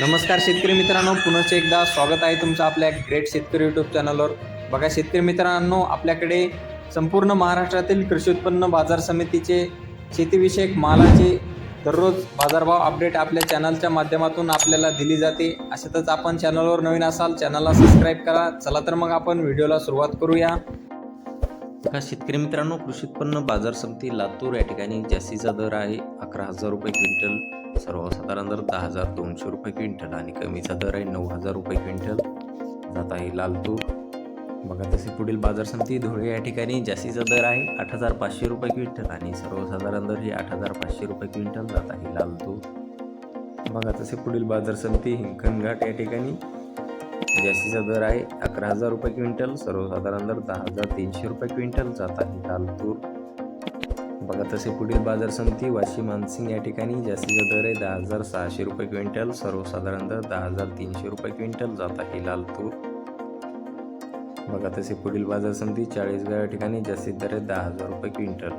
नमस्कार शेतकरी मित्रांनो पुनश्च एकदा स्वागत आहे तुमचं आपल्या ग्रेट शेतकरी यूट्यूब चॅनलवर बघा शेतकरी मित्रांनो आपल्याकडे संपूर्ण महाराष्ट्रातील कृषी उत्पन्न बाजार समितीचे शेतीविषयक मालाचे दररोज बाजारभाव अपडेट आपल्या चॅनलच्या माध्यमातून आपल्याला दिली जाते. अशातच आपण चॅनलवर नवीन असाल चॅनलला सबस्क्राईब करा. चला तर मग आपण व्हिडिओला सुरुवात करूया. का शेतकरी मित्रांनो कृषी उत्पन्न बाजार समिती लातूर या ठिकाणी जास्तीचा दर आहे अकरा हजार रुपये क्विंटल सर्वसाधारण दर दहा हजार दोनशे रुपये क्विंटल आणि कमीचा दर आहे नऊ हजार रुपये क्विंटल. जात आहे लालतूर बघा तसे पुढील बाजार समिती धुळे या ठिकाणी जास्तीचा दर आहे आठ हजार पाचशे रुपये क्विंटल आणि सर्वसाधारण दर हे आठ हजार पाचशे रुपये क्विंटल. जात आहे लालतूर बघा तसे पुढील बाजार समिती हिंकणघाट या ठिकाणी जास्तीचा दर आहे अकरा हजार रुपये क्विंटल सर्वसाधारण दर दहा हजार तीनशे रुपये क्विंटल जात आहे लाल तूर बघा तसे पुढील बाजार समिती वाशी मानसिंग या ठिकाणी जास्तीचा दर आहे दहा हजार सहाशे रुपये क्विंटल सर्वसाधारण दर दहा हजार तीनशे रुपये क्विंटल जात आहे लाल तूर बघा तसे पुढील बाजार समिती चाळीसगाव या ठिकाणी जास्तीत दर आहे दहा हजार रुपये क्विंटल.